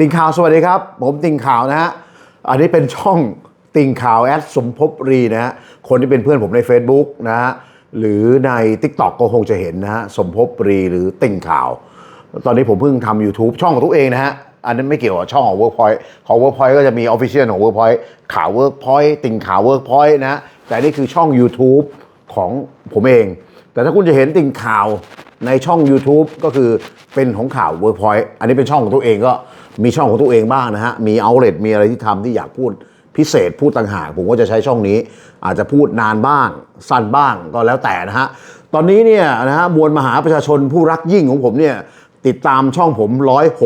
ติงข่าวสวัสดีครับ ผมติงข่าวนะฮะอันนี้เป็นช่องติงข่าวแอดสมภพรีนะฮะคนที่เป็นเพื่อนผมใน Facebook นะฮะหรือใน Tik t o อกก็คงจะเห็นนะฮะสมภพรีหรือติงข่าว ตอนนี้ผมเพิ่งทำ YouTube ช่องของตัวเองนะฮะอันนั้นไม่เกี่ยวกับช่องของ Workpoint ของ Workpoint ก็จะมี Official ของ Workpoint ข่าว Workpoint ติงข่าว Workpoint นะฮะแต่นี่คือช่อง YouTube ของผมเอง แต่ถ้าคุณจะเห็นติ่งข่าว ในช่อง YouTube ก็คือเป็นของข่าว Workpoint อันนี้เป็นช่องของตัวเองก็มีช่องของตัวเองบ้างนะฮะ มีเอาเล t มีอะไรที่ทำที่อยากพูดพิเศษพูดต่างหากผมก็จะใช้ช่องนี้ อาจจะพูดนานบ้าง สั้นบ้างก็แล้วแต่นะฮะ ตอนนี้เนี่ยนะฮะมวลมหาประชาชนผู้รักยิ่งของผมเนี่ยติดตามช่องผม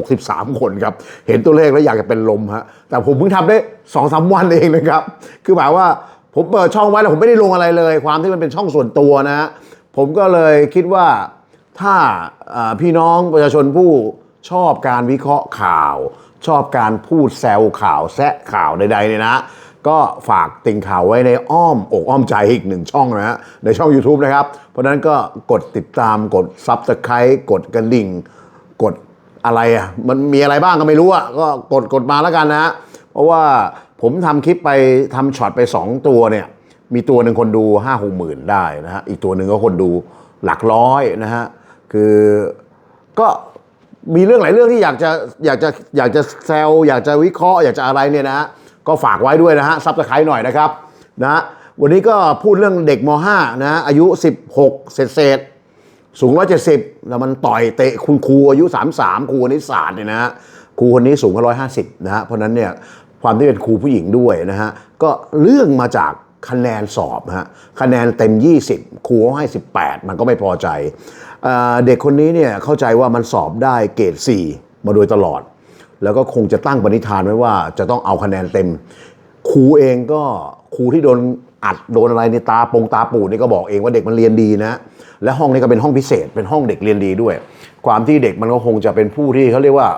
163 คนครับ เห็นตัวเลขแล้วอยากจะเป็นลมฮะ แต่ผมเพิ่งทำได้2อสาวันเองนะครับ คือหมายว่าผมเปิดช่องไว้แล้วผมไม่ได้ลงอะไรเลย ความที่มันเป็นช่องส่วนตัวนะฮะผมก็เลยคิดว่า ถ้าพี่น้องประชาชนผู้ชอบการวิเคราะห์ข่าว ชอบการพูดแซวข่าวแซะข่าวใดๆเนี่ยนะ ก็ฝากติ่งข่าวไว้ในอ้อมอกอ้อมใจอีกหนึ่งช่องนะฮะในช่อง YouTube นะครับ เพราะนั้นก็กดติดตามกด Subscribe กดกระดิ่ง กดอะไรอะมันมีอะไรบ้างก็ไม่รู้อะก็กดกดมาแล้วกันนะฮะเพราะว่าผมทำคลิปไปทำช็อตไป 2 ตัวเนี่ย มีตัวหนึ่งคนดู5้าหกหมื่นได้นะฮะอีกตัวหนึ่งก็คนดูหลักร้อยนะฮะ คือก็มีเรื่องหลายเรื่องที่อยากจะอยากจะอยากจะแซวอยากจะวิเคราะห์อยากจะอะไรเนี่ยนะฮะก็ฝากไว้ด้วยนะฮะซับสไครต์หน่อยนะครับนะฮะวันนี้ก็พูดเรื่องเด็กม .5 นะฮะอายุ 16 เศษเศษสูง170แล้วมันต่อยเตะคุณครูอายุ 33ครูคณิตศาสตร์เนี่ยนะฮะครูคนนี้สูง150นะฮะเพราะนั้นเนี่ยความที่เป็นครูผู้หญิงด้วยนะฮะก็เรื่องมาจาก คะแนนสอบนะฮะคะแนนเต็ม 20 ครูให้ 18 มันก็ไม่พอใจเเด็กคนนี้เนี่ยเข้าใจว่ามันสอบได้เกรด4 มาโดยตลอด แล้วก็คงจะตั้งปณิธานไว้ว่าจะต้องเอาคะแนนเต็ม ครูเองก็ครูที่โดนอัดโดนอะไรในตาปงตาปูดนี่ก็บอกเองว่าเด็กมันเรียนดีนะ และห้องนี้ก็เป็นห้องพิเศษ เป็นห้องเด็กเรียนดีด้วย ความที่เด็กมันก็คงจะเป็นผู้ที่เขาเรียกว่า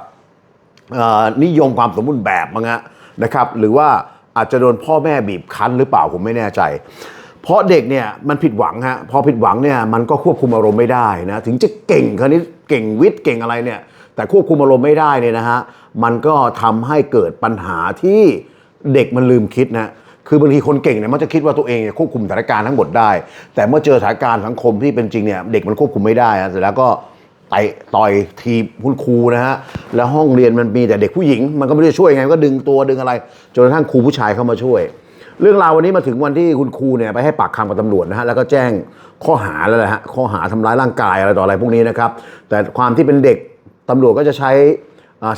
นิยมความสมบูรณ์แบบมั้งฮะนะครับ หรือว่า อาจจะโดนพ่อแม่บีบคั้นหรือเปล่าผมไม่แน่ใจ เพราะเด็กเนี่ยมันผิดหวังฮะพอผิดหวังเนี่ยมันก็ควบคุมอารมณ์ไม่ได้นะถึงจะเก่งคณิตเก่งวิทย์เก่งอะไรเนี่ยแต่ควบคุมอารมณ์ไม่ได้เนี่ยนะฮะมันก็ทำให้เกิดปัญหาที่เด็กมันลืมคิดนะคือบางทีคนเก่งเนี่ยมันจะคิดว่าตัวเองควบคุมสถานการณ์ทั้งหมดได้ แต่เมื่อเจอสถานการณ์สังคมที่เป็นจริงเนี่ยเด็กมันควบคุมไม่ได้เสร็จแล้วก็ ต่ต่อยทีคุณครูนะฮะแล้วห้องเรียนมันมีแต่เด็กผู้หญิง มันก็ไม่ได้ช่วยไงก็ดึงตัวดึงอะไรจนกระทั่งครูผู้ชายเข้ามาช่วย เรื่องราววันนี้มาถึงวันที่คุณครูเนี่ยไปให้ปากคำกับตำรวจนะฮะแล้วก็แจ้งข้อหาแล้วแหละฮะข้อหาทำร้ายร่างกายอะไรต่ออะไรพวกนี้นะครับ แต่ความที่เป็นเด็กตำรวจก็จะใช้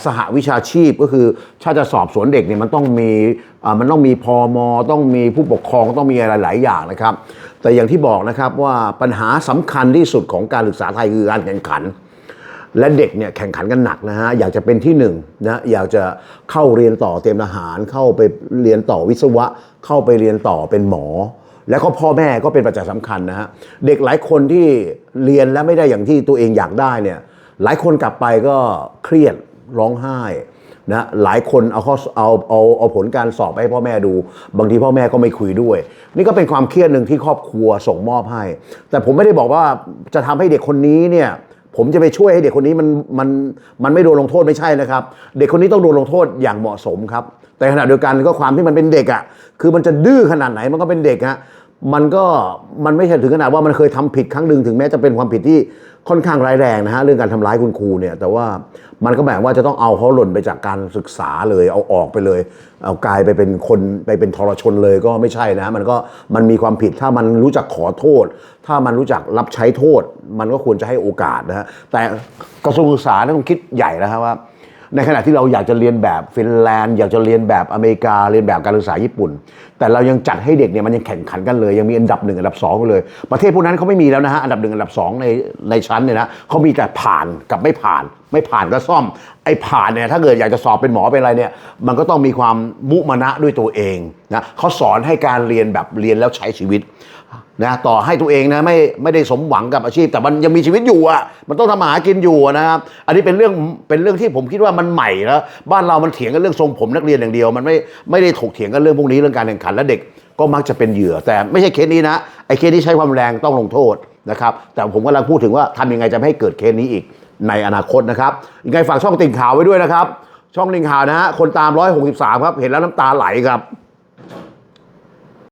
สหวิชาชีพก็คือถ้าจะสอบสวนเด็กเนี่ยมันต้องมีมันต้องมีพอมต้องมีผู้ปกครองต้องมีอะไรหลายอย่างนะครับ แต่อย่างที่บอกนะครับว่าปัญหาสำคัญที่สุดของการศึกษาไทยคือการแข่งขัน และเด็กเนี่ยแข่งขันกันหนักนะฮะอยากจะเป็นที่หนึ่งนะอยากจะเข้าเรียนต่อเตรียมทหาร เข้าไปเรียนต่อวิศวะ เข้าไปเรียนต่อเป็นหมอ แล้วก็พ่อแม่ก็เป็นปัจจัยสำคัญนะฮะเด็กหลายคนที่เรียนแล้วไม่ได้อย่างที่ตัวเองอยากได้เนี่ยหลายคนกลับไปก็เครียดร้องไห้นะหลายคนเอาข้อเอาเอาเอาผลการสอบไปให้พ่อแม่ดู บางทีพ่อแม่ก็ไม่คุยด้วย นี่ก็เป็นความเครียดหนึ่งที่ครอบครัวส่งมอบให้ แต่ผมไม่ได้บอกว่าจะทำให้เด็กคนนี้เนี่ย ผมจะไปช่วยให้เด็กคนนี้มันมันมันไม่โดนลงโทษไม่ใช่นะครับ เด็กคนนี้ต้องโดนลงโทษอย่างเหมาะสมครับ แต่ขณะเดียวกันก็ความที่มันเป็นเด็กอะ่ะคือมันจะดื้อขนาดไหนมันก็เป็นเด็กฮะมันก็มันไม่ใช่ถึงขนาดว่ามันเคยทำผิดครั้งหนึ่งถึงแม้จะเป็นความผิดที่ ค่อนข้างร้ายแรงนะฮะเรื่องการทำร้ายคุณครูเนี่ยแต่ว่ามันก็หมายว่าจะต้องเอาเขาหล่นไปจากการศึกษาเลยเอาออกไปเลย เอากลายไปเป็นคนไปเป็นทรชนเลยก็ไม่ใช่นะมันก็มันมีความผิดถ้ามันรู้จักขอโทษ ถ้ามันรู้จักรับใช้โทษ มันก็ควรจะให้โอกาสนะฮะแต่กระทรวงศึกษาต้องคิดใหญ่แล้วครับว่า ในขณะที่เราอยากจะเรียนแบบฟินแลนด์ อยากจะเรียนแบบอเมริกาเรียนแบบการศึกษาญี่ปุ่น แต่เรายังจัดให้เด็กเนี่ยมันยังแข่งขันกันเลย ยังมีอันดับหนึ่งอันดับสองเลย ประเทศพวกนั้นเขาไม่มีแล้วนะฮะอันดับหนึ่งอันดับสองในในชั้นเนี่ยนะเขามีแต่ผ่านกับไม่ผ่าน ไม่ผ่านก็ซ่อมไอ้ผ่านเนี่ยถ้าเกิดอยากจะสอบเป็นหมอเป็นอะไรเนี่ยมันก็ต้องมีความมุมานะด้วยตัวเองนะเขาสอนให้การเรียนแบบเรียนแล้วใช้ชีวิต นะต่อให้ตัวเองนะไม่ไม่ได้สมหวังกับอาชีพ แต่มันยังมีชีวิตอยู่อะมันต้องทำมาหากินอยู่นะครับอันนี้เป็นเรื่องเป็นเรื่องที่ผมคิดว่ามันใหม่แล้วบ้านเรามันเถียงกันเรื่องทรงผมนักเรียนอย่างเดียว มันไม่ไม่ได้ถกเถียงกันเรื่องพวกนี้เรื่องการแข่งขันและเด็กก็มักจะเป็นเหยื่อ แต่ไม่ใช่เคสนี้นะไอ้เคสที่ใช้ความแรงต้องลงโทษนะครับแต่ผมกำลังพูดถึงว่าทำยังไงจะไม่ให้เกิดเคสนี้อีกในอนาคตนะครับยังไงฝากช่องติ่งข่าวไว้ด้วยนะครับ ช่องติงข่าวนะฮะคนตาม 163 ครับเห็นแล้วน้ำตาไหลครับ